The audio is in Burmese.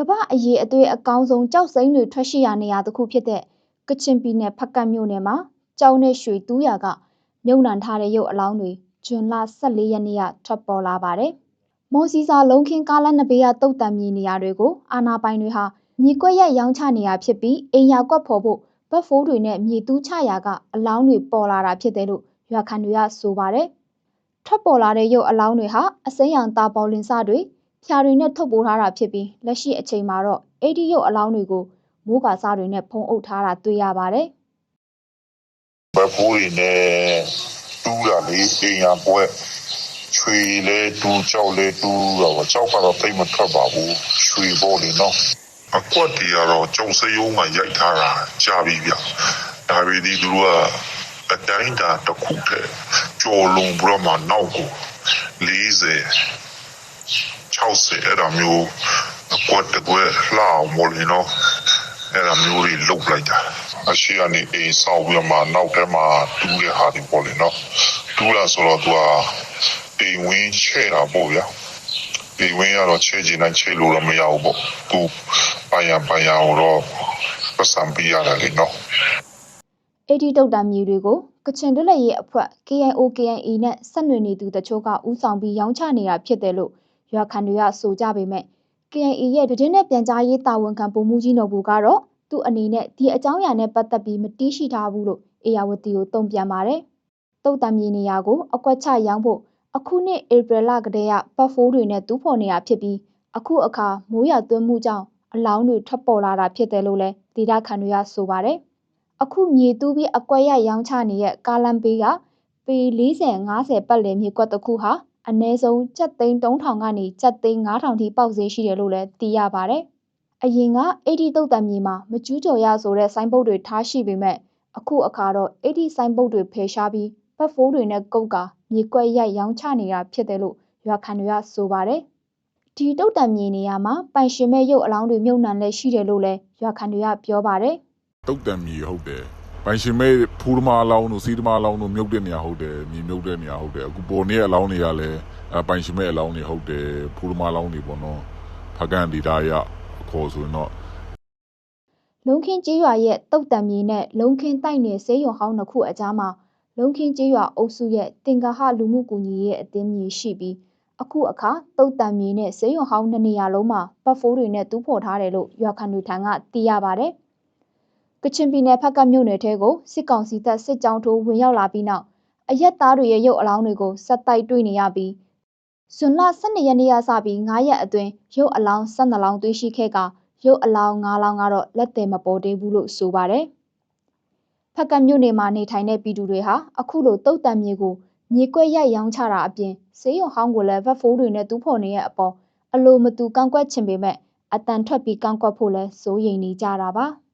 ကမ္ဘာအရေးအသွေးအကောင်းဆုံးကြောက်စိမ့်တွေထွက်ရှိရာနေရာတစ်ခုဖြစ်တဲ့ ကချင်ပြည်နယ်ဖက်ကတ်မြို့နယ်မှာကြောက်နဲ့ရွှေတူးရကမြုံနှံထားတဲ့ ရုပ်အလောင်းတွေဂျွန်လ14ရက်နေ့က ထွက်ပေါ်လာပါတယ်။မော်စီစာလုံးခင်း ကားလမ်းနဘေးကတုတ်တံမြေနေရာတွေကို အာနာပိုင်တွေဟာ မြေကွက်ရက်ရောင်းချနေရဖြစ်ပြီး အိမ်ယာကွက်ဖော်ဖို့ဘတ်ဖိုးတွေနဲ့ မြေတူးချရာက အလောင်းတွေပေါ်လာတာဖြစ်တယ်လို့ ရွာခံတွေက ဆိုပါတယ်။ထွက်ပေါ်လာတဲ့ ရုပ်အလောင်းတွေဟာ အစိမ်းရောင် တာပေါ်လင်စတွေ ဖြာတွေနဲ့ထုတ်ပိုးထားတာဖြစ်ပြီး လက်ရှိအချိန်မှာတော့ အဲ့ဒီရုပ်အလောင်းတွေကို မိုးကာစားတွေနဲ့ ဖုံးအုပ်ထားတာ တွေ့ရပါတယ်။ဘဖိုးတွေနဲ့တူးတာလေ အိမ်ရပွဲချွေလဲတူးကြောက်လဲတူးတော့ကြောက်ကတော့တိတ်မထွက်ပါဘူးချွေပေါ်လေနော် အကွက်တီကတော့ ကျုံစရုံးမှာ ရိုက်ထားတာ ကြာပြီဗျ ဒါပေဒီသူကအတိုင်းတာတစ်ခုတည်းကြော်လုံးဘရမနောက်ကို40 60အဲ့ဒါမျိုးအကွက်တကွက်လှအောင်မို့လေနော်အဲ့ဒါမျိုးတွေလုတ်လိုက်တာအရှိကနေအိမ်ဆောက်ပြီးမှနောက်ထဲမှာတူးတဲ့ဟာတွေပေါ့လေနော်တူးလာဆိုတော့သူကအိမ်ဝင်းချဲ့တာပေါ့ဗျာအိမ်ဝင်းကတော့ချဲ့ချင်တိုင်းချဲ့လို့တော့မရဘူးပေါ့သူပိုင်ရပိုင်ရတော့ပတ်စံပြရတယ်လေနော်အဲ့ဒီတုတ်တံမြေတွေကိုကချင်တွလက်ရေးအဖွဲ့ KIO KIA နဲ့ဆက်နွယ်နေသူတချို့ကဥဆောင်ပြီးရောင်းချနေတာဖြစ်တယ်လို့ ရွာခံတွေကဆိုကြပေမဲ့ KNA ရဲ့ဒင်းနဲ့ပြန်ကြားရေးတာဝန်ခံပုံမှုကြီးနော်ဘူကတော့သူ့အနေနဲ့ဒီအကြောင်းအရာနဲ့ပတ်သက်ပြီးမတီးရှိထားဘူးလို့အေယာဝတီကိုတုံ့ပြန်ပါတယ်။တုတ်တံမြေနေရာကိုအကွက်ချရောင်းဖို့အခုနှစ်ဧပြီလကတည်းကပတ်ဖိုးတွေနဲ့တူးဖော်နေတာဖြစ်ပြီးအခုအခါမိုးရွာသွန်းမှုကြောင့်အလောင်းတွေထွက်ပေါ်လာတာဖြစ်တယ်လို့လည်းဒေတာခန်တွေကဆိုပါတယ်။အခုမြေတူးပြီးအကွက်ရရောင်းချနေတဲ့ကားလမ်းဘေးကပေ40 50ပတ်လည်မြေကွက်တစ်ခုဟာ အနည်းဆုံးကျပ်သိန်း3000ကနေကျပ်သိန်း9000ထိပေါက်ဈေးရှိတယ်လို့လည်းသိရပါတယ်။အရင်ကအဲ့ဒီတုတ်တံမြေမှာမကျူးကျော်ရဆိုတဲ့ဆိုင်းပုတ်တွေထားရှိပေမဲ့အခုအခါတော့အဲ့ဒီဆိုင်းပုတ်တွေဖယ်ရှားပြီးဘတ်ဖိုးတွေနဲ့ကုတ်ကာမြေကွက်ရိုက်ရောင်းချနေတာဖြစ်တယ်လို့ရွာခံတွေကဆိုပါတယ်။ဒီတုတ်တံမြေနေရာမှာပိုင်ရှင်မဲ့ရုပ်အလောင်းတွေမြုပ်နှံလဲရှိတယ်လို့လည်းရွာခံတွေကပြောပါတယ်။တုတ်တံမြေဟုတ်တယ် ပိုင်ရှင်မဲ့ဖူးသမားအလောင်းတို့စီးသမားအလောင်းတို့မြုပ်တဲ့နေရာဟုတ်တယ်မြေမြုပ်တဲ့နေရာဟုတ်တယ်အခုပေါ်နေတဲ့အလောင်းတွေကလည်းအပိုင်ရှင်မဲ့အလောင်းတွေဟုတ်တယ်ဖူးသမားအလောင်းတွေပေါ့နော်ဖကန်ဒီတာရခေါ်ဆိုရင်တော့လုံခင်းကျေးရွာရဲ့တုတ်တံမြေနဲ့လုံခင်းတိုက်နယ်ဆေးရုံဟောင်းနှစ်ခုအကြားမှာလုံခင်းကျေးရွာအုပ်စုရဲ့တင်ကာဟလူမှုကူညီရေးအသင်းမြေရှိပြီးအခုအခါတုတ်တံမြေနဲ့ဆေးရုံဟောင်းနှစ်နေရာလုံးမှာပတ်ဖိုးတွေနဲ့တူးဖော်ထားတယ်လို့ရွာခံတွေထံကသိရပါတယ်။ ကချင်ပြည်နယ်ဖက်ကမြို့နယ်ထဲကိုစစ်ကောင်စီတပ်စစ်ကြောင်းထိုးဝင်ရောက်လာပြီးနောက်အရက်သားတွေရဲ့ရုပ်အလောင်းတွေကိုဆက်တိုက်တွေ့နေရပြီးဇွန်လ12ရက်နေ့ကစပြီး9ရက်အတွင်းရုပ်အလောင်း12လောင်းတွေ့ရှိခဲ့ကရုပ်အလောင်း9လောင်းကတော့လက်တယ်မပေါ်သေးဘူးလို့ဆိုပါတယ်။ဖက်ကမြို့နယ်မှာနေထိုင်တဲ့ပြည်သူတွေဟာအခုလိုတုတ်တံမြေကိုမြေကွက်ရိုက်ရောင်းချတာအပြင်ဆေးရုံဟောင်းကိုလည်းဗတ်ဖိုးတွေနဲ့တူးဖော်နေတဲ့အပေါ်အလိုမတူကောင်းကွက်ချင်ပေမဲ့အတန်ထွက်ပြီးကောင်းကွက်ဖို့လဲစိုးရိမ်နေကြတာပါ။